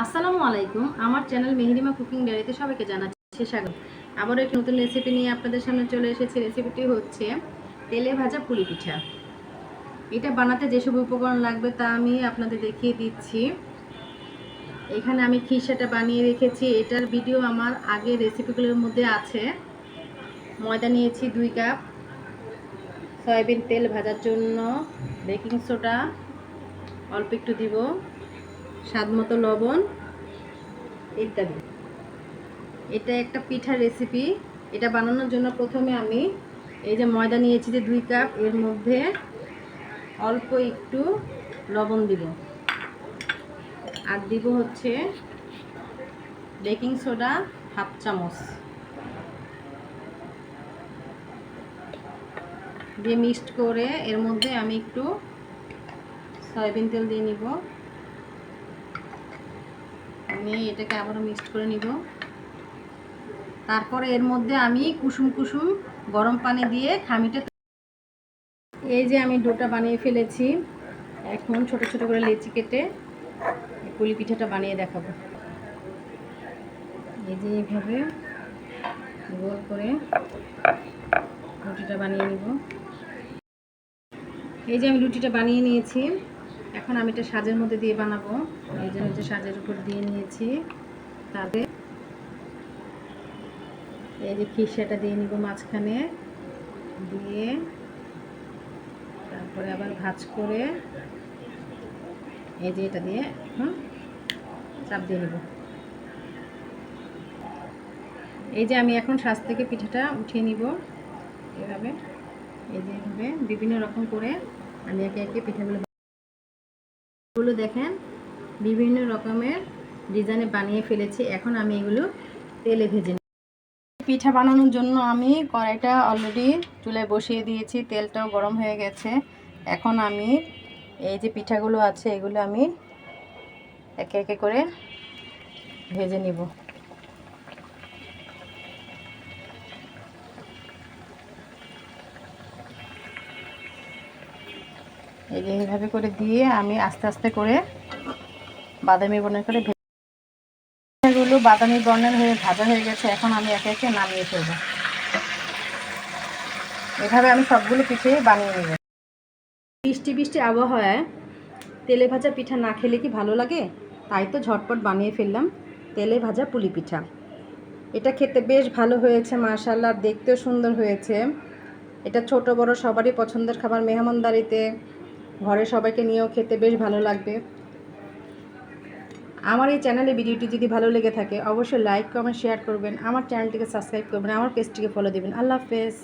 আসসালামু আলাইকুম। আমার চ্যানেল মেহেরিমা কুকিং ডায়েরিতে সবাইকে জানাচ্ছি স্বাগত। আবারও একটি নতুন রেসিপি নিয়ে আপনাদের সামনে চলে এসেছি। রেসিপিটি হচ্ছে তেলে ভাজা পুলি পিঠা। এটা বানাতে যেসব উপকরণ লাগবে তা আমি আপনাদের দেখিয়ে দিচ্ছি। এখানে আমি খিসাটা বানিয়ে রেখেছি। এটার ভিডিও আমার আগের রেসিপিগুলোর মধ্যে আছে। ময়দা নিয়েছি দুই কাপ। সয়াবিন তেল ভাজার জন্য। বেকিং সোডা অল্প একটু দিব। স্বাদ মতো লবণ, ইত্যাদি। এটা একটা পিঠা রেসিপি এটা বানানোর জন্য প্রথমে আমি এই যে ময়দা নিয়েছি যে দুই কাপ, এর মধ্যে অল্প একটু লবণ দিব। আর দিব হচ্ছে বেকিং সোডা হাফ চামচ। দিয়ে মিক্সড করে এর মধ্যে আমি একটু সয়াবিন তেল দিয়ে নিব। নিয়ে এটাকে আবারও মিক্সড করে নিব। তারপরে এর মধ্যে আমি কুসুম কুসুম গরম পানি দিয়ে খামিটা এই যে আমি ডোটা বানিয়ে ফেলেছি। এখন ছোট ছোট করে লেচি কেটে পুলি পিঠাটা বানিয়ে দেখাবো। এই যে এইভাবে গোল করে রুটিটা বানিয়ে নিব। এই যে আমি রুটিটা বানিয়ে নিয়েছি। এখন আমি এটা সাজের মধ্যে দিয়ে বানাবো। এই জন্য যে সাজের উপর দিয়ে নিয়েছি। তাতে এই যে খিসাটা দিয়ে নিব মাঝখানে। দিয়ে তারপরে আবার ভাজ করে এই যে এটা দিয়ে, হুম, চাপ দিয়ে নিব। এই যে আমি এখন সাজ থেকে পিঠাটা উঠিয়ে নিব এভাবে। এই যে এভাবে বিভিন্ন রকম করে আমি একে একে পিঠাগুলো এগুলো দেখেন, বিভিন্ন রকমের ডিজাইনে বানিয়ে ফেলেছি। এখন আমি এগুলো তেলে ভেজে পিঠা বানানোর জন্য আমি কড়াইটা অলরেডি চুলায় বসিয়ে দিয়েছি, তেলটাও গরম হয়ে গেছে। এখন আমি এই যে পিঠাগুলো আছে, এগুলো আমি একে একে করে ভেজে নিব। এই যে এইভাবে করে দিয়ে আমি আস্তে আস্তে করে বাদামি বর্ণের করে ভেজেগুলো বাদামি বর্ণের হয়ে ভাজা হয়ে গেছে, এখন আমি একে একে নামিয়ে ফেলব। এভাবে আমি সবগুলো পিঠে বানিয়ে নেব। বৃষ্টি বৃষ্টি আবহাওয়ায় তেলে ভাজা পিঠা না খেলে কি ভালো লাগে? তাই তো ঝটপট বানিয়ে ফেললাম, তেলে ভাজা পুলি পিঠা। এটা খেতে বেশ ভালো হয়েছে মার্শাল্লাহ দেখতেও সুন্দর হয়েছে। এটা ছোট বড় সবারই পছন্দের খাবার, মেহমানদারিতে ঘরে সবাইকে নিয়েও খেতে বেশ ভালো লাগবে। আমার এই চ্যানেলে ভিডিওটি যদি ভালো লেগে থাকে, অবশ্যই লাইক কমেন্ট শেয়ার করবেন। আমার চ্যানেলটিকে সাবস্ক্রাইব করবেন। আমার পেজটিকে ফলো দেবেন। আল্লাহ হাফেজ।